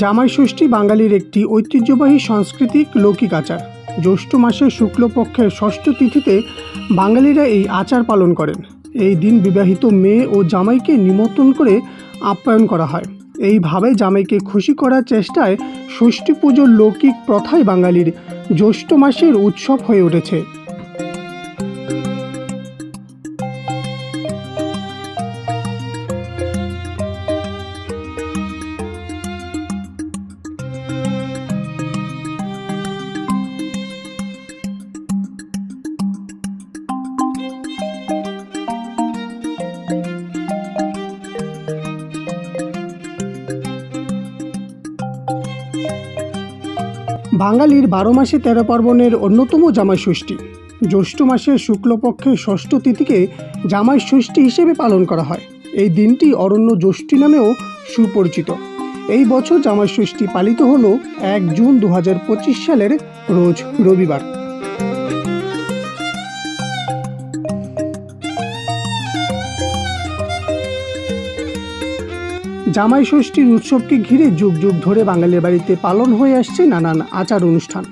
জামাই ষষ্ঠী বাঙালির একটি ঐতিহ্যবাহী সাংস্কৃতিক লৌকিক আচার। জ্যৈষ্ঠ মাসের শুক্লপক্ষের ষষ্ঠ তিথিতে বাঙালিরা এই আচার পালন করেন। এই দিন বিবাহিত মেয়ে ও জামাইকে নিমন্ত্রণ করে আপ্যায়ন করা হয়। এইভাবে জামাইকে খুশি করার চেষ্টায় ষষ্ঠী পুজোর লৌকিক প্রথাই বাঙালির জ্যৈষ্ঠ মাসের উৎসব হয়ে উঠেছে। বাঙালির বারো মাসে তেরো পার্বণের অন্যতম জামাইষষ্ঠী। জ্যৈষ্ঠ মাসের শুক্লপক্ষের ষষ্ঠ তিথিকে জামাইষষ্ঠী হিসেবে পালন করা হয়। এই দিনটি অরণ্য জ্যৈষ্ঠী নামেও সুপরিচিত। এই বছর জামাইষষ্ঠী পালিত হল এক জুন দু হাজার পঁচিশ সালের রোজ রবিবার। জামাই ষষ্ঠীর উৎসবকে ঘিরে যুগ যুগ ধরে বাঙালির বাড়িতে পালন হয়ে আসছে নানান আচার অনুষ্ঠান।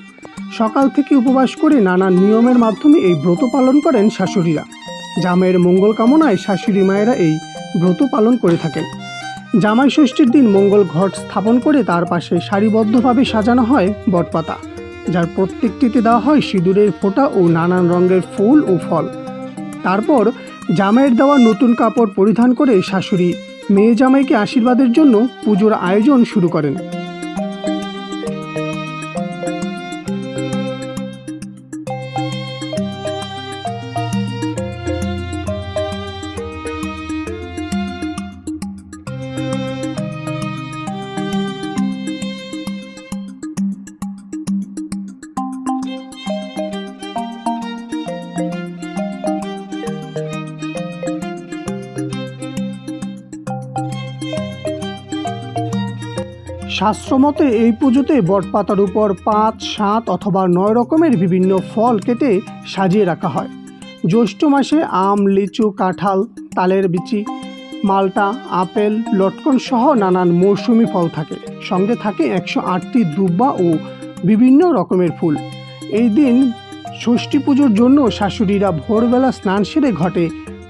সকাল থেকে উপবাস করে নানান নিয়মের মাধ্যমে এই ব্রত পালন করেন শাশুড়িরা। জামাইয়ের মঙ্গল কামনায় শাশুড়ি মায়েরা এই ব্রত পালন করে থাকেন। জামাই ষষ্ঠীর দিন মঙ্গল ঘট স্থাপন করে তার পাশে সারিবদ্ধভাবে সাজানো হয় বটপাতা, যার প্রত্যেকটিতে দেওয়া হয় সিঁদুরের ফোঁটা ও নানান রঙের ফুল ও ফল। তারপর জামাইয়ের দেওয়া নতুন কাপড় পরিধান করে শাশুড়ি মেয়ে জামাইকে আশীর্বাদের জন্য পুজোর আয়োজন শুরু করেন। শাস্ত্রমতে এই পুজোতে বটপাতার উপর পাঁচ, সাত অথবা নয় রকমের বিভিন্ন ফল কেটে সাজিয়ে রাখা হয়। জ্যৈষ্ঠ মাসে আম, লিচু, কাঁঠাল, তালের বিচি, মালটা, আপেল, লটকন সহ নানান মৌসুমি ফল থাকে। সঙ্গে থাকে একশো আটটি দুব্বা ও বিভিন্ন রকমের ফুল। এই দিন ষষ্ঠী পুজোর জন্য শাশুড়িরা ভোরবেলা স্নান সেরে ঘটে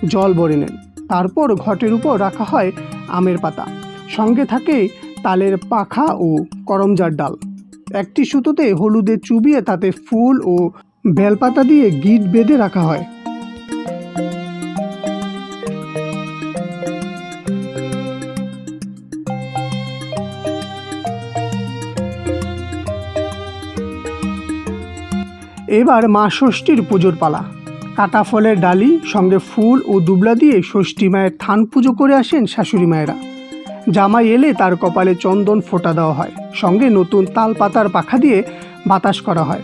জল ভরে নেন। তারপর ঘটের উপর রাখা হয় আমের পাতা। সঙ্গে থাকে তালের পাখা ও করমজার ডাল। একটি সুতোতে হলুদে চুবিয়ে তাতে ফুল ও বেলপাতা দিয়ে গিট বেঁধে রাখা হয়। এবার মা ষষ্ঠীর পুজোর পালা। কাটা ফলের ডালি, সঙ্গে ফুল ও দুবলা দিয়ে ষষ্ঠী মায়ের থান পুজো করে আসেন শাশুড়ি মায়েরা। জামাই এলে তার কপালে চন্দন ফোঁটা দেওয়া হয়। সঙ্গে নতুন তাল পাতার পাখা দিয়ে বাতাস করা হয়।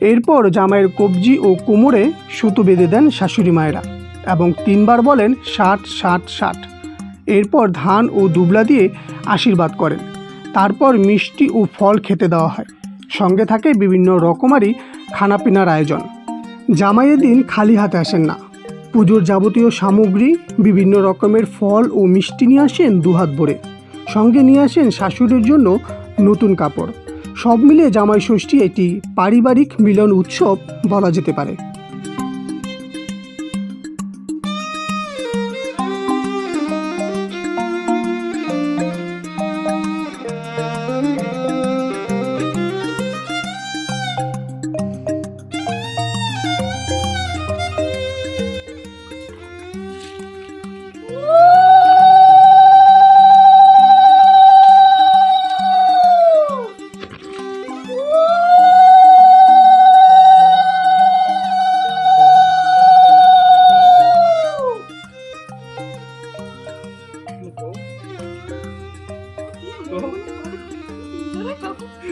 এরপর জামাইয়ের কবজি ও কোমরে সুতো বেঁধে দেন শাশুড়ি মায়েরা এবং তিনবার বলেন, ষাট ষাট ষাট। এরপর ধান ও দুবলা দিয়ে আশীর্বাদ করেন। তারপর মিষ্টি ও ফল খেতে দেওয়া হয়। সঙ্গে থাকে বিভিন্ন রকমারি খানাপিনার আয়োজন। জামাইয়ের দিন খালি হাতে আসেন না। পুজোর যাবতীয় সামগ্রী, বিভিন্ন রকমের ফল ও মিষ্টি নিয়ে আসেন দুহাত ভরে। সঙ্গে নিয়ে আসেন শাশুড়ির জন্য নতুন কাপড়। সব মিলে জামাই ষষ্ঠী একটি পারিবারিক মিলন উৎসব বলা যেতে পারে। どうにもな。